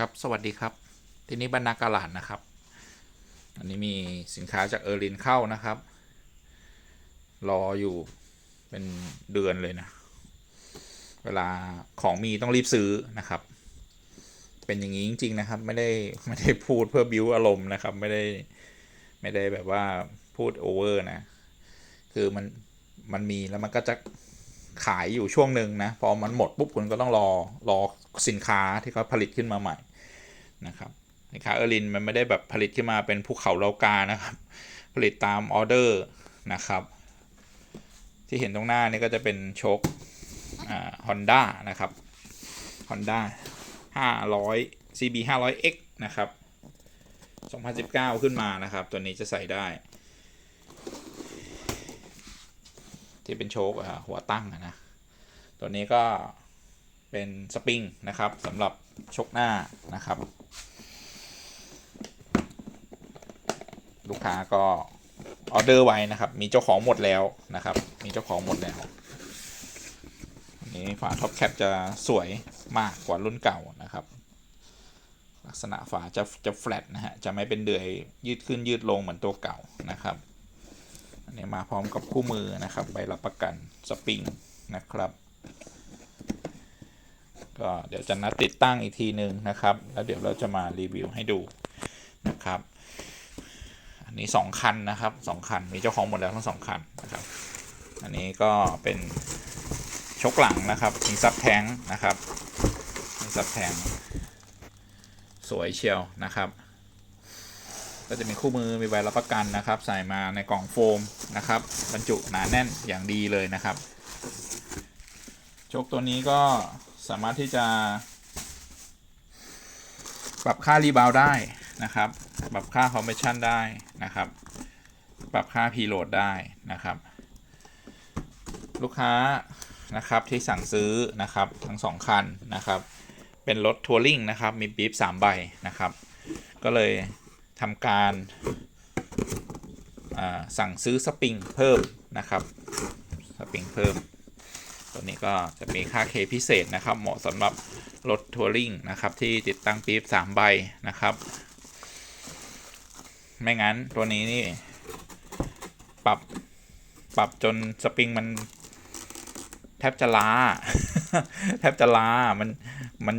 ครับ สวัสดีครับ ที่นี่บรรณากาลาดนะครับ อันนี้มีสินค้าจากเออร์ลินเข้านะครับ รออยู่เป็นเดือนเลยนะ เวลาของมีต้องรีบซื้อนะครับ เป็นอย่างนี้จริง ๆ นะครับ ไม่ได้ไม่ได้พูดเพื่อบิวอารมณ์นะครับ ไม่ได้ไม่ได้แบบว่าพูดโอเวอร์นะ คือมันมันมีแล้วมันก็จะ ขายอยู่ช่วงหนึ่งนะพอมันหมดปุ๊บคุณก็ต้องรอรอสินค้าที่เขาผลิตขึ้นมาใหม่นะครับสินค้าเออร์ลินมันไม่ได้แบบผลิตขึ้นมาเป็นภูเขาเลากานะครับ ผลิตตามออเดอร์นะครับ ที่เห็นตรงหน้านี่ก็จะเป็นโชคอ่าฮอนด้านะครับ Honda 500 CB 500X นะครับ 2019 ขึ้นมานะครับ ตัวนี้จะใส่ได้ ที่เป็นโชคหัวตั้งนะตัวนี้ก็เป็นสปริงนะครับสำหรับชกหน้านะครับ ลูกค้าก็ออเดอร์ไว้นะครับ มีเจ้าของหมดแล้วนะครับ มีเจ้าของหมดแล้วนนี้ฝาท็อปแคปจะสวยมากกว่ารุ่นเก่านะครับ ลักษณะฝาจะจะแฟลตนะฮะจะไม่เป็นเดือยยืดขึ้นยืดลงเหมือนตัวเก่านะครับ อันนี้มาพร้อมกับคู่มือนะครับใบรับประกันสปริงนะครับ ก็เดี๋ยวจะนัดติดตั้งอีกทีหนึ่งนะครับ แล้วเดี๋ยวเราจะมารีวิวให้ดูนะครับ อันนี้ 2 คันนะครับ2คันมีเจ้าของหมดแล้วทั้งสองคันนะครับ อันนี้ก็เป็นชกหลังนะครับมีซับแทงนะครับมีซับแทงสวยเชียวนะครับ ก็จะมีคู่มือมีใบรับประกันนะครับ ใส่มาในกล่องโฟมนะครับบรรจุหนาแน่นอย่างดีเลยนะครับชคตัวนี้ก็สามารถที่จะปรับค่ารีบาวได้นะครับ ปรับค่าคอมเพรสชันได้นะครับ ปรับค่าพีโหลดได้นะครับ ลูกค้านะครับที่สั่งซื้อนะครับทั้งสองคันนะครับ เป็นรถทัวริงนะครับ มีปี๊บ3ใบนะครับ ก็เลย ทำการสั่งซื้อสปริงเพิ่มนะครับสปริงเพิ่ม ตัวนี้ก็จะมีค่าเคพิเศษนะครับ เหมาะสำหรับรถทัวริงนะครับที่ติดตั้งปี๊บ3 ใบนะครับ ไม่งั้นตัวนี้นี่ปรับปรับจนสปริงมันแทบจะล้าแทบจะล้ามันมัน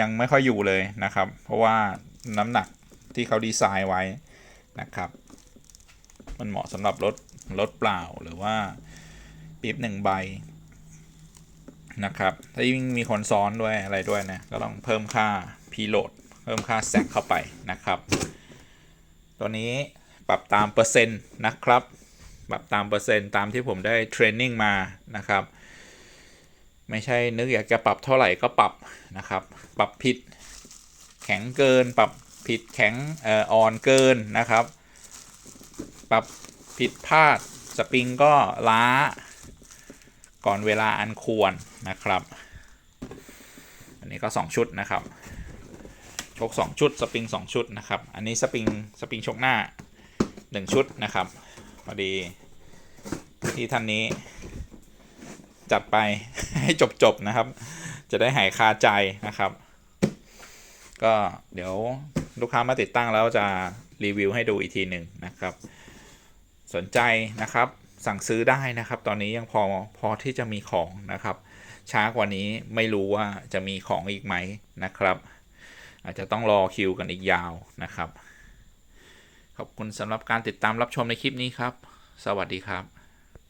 ยังไม่ค่อยอยู่เลยนะครับ เพราะว่าน้ำหนัก ที่เขาดีไซน์ไว้นะครับ มันเหมาะสำหรับรถรถเปล่าหรือว่าปี๊บหนึ่งใบนะครับ ถ้ายิ่งมีคนซ้อนด้วยอะไรด้วยนะก็ต้องเพิ่มค่าพีโหลดเพิ่มค่าแซกเข้าไปนะครับ ตัวนี้ปรับตามเปอร์เซ็นต์นะครับ ปรับตามเปอร์เซ็นต์ตามที่ผมได้เทรนนิ่งมานะครับ ไม่ใช่นึกอยากจะปรับเท่าไหร่ก็ปรับนะครับ ปรับผิด แข็งเกินปรับ ผิดแข็งอ่ออ่อนเกินนะครับ ปรับผิดพลาดสปริงก็ล้า ก่อนเวลาอันควรนะครับ อันนี้ก็ 2 ชุดนะครับ ชก 2 ชุด สปริง 2 ชุดนะครับ อันนี้สปริงสปริงชกหน้า 1 ชุดนะครับพอดีที่ท่านนี้จัดไปให้จบๆนะครับ จะได้หายคาใจนะครับ ก็เดี๋ยว ลูกค้ามาติดตั้งแล้วจะรีวิวให้ดูอีกทีหนึ่งนะครับ สนใจนะครับสั่งซื้อได้นะครับ ตอนนี้ยังพอพอที่จะมีของนะครับ ช้ากว่านี้ไม่รู้ว่าจะมีของอีกไหมนะครับ อาจจะต้องรอคิวกันอีกยาวนะครับ ขอบคุณสำหรับการติดตามรับชมในคลิปนี้ครับ สวัสดีครับ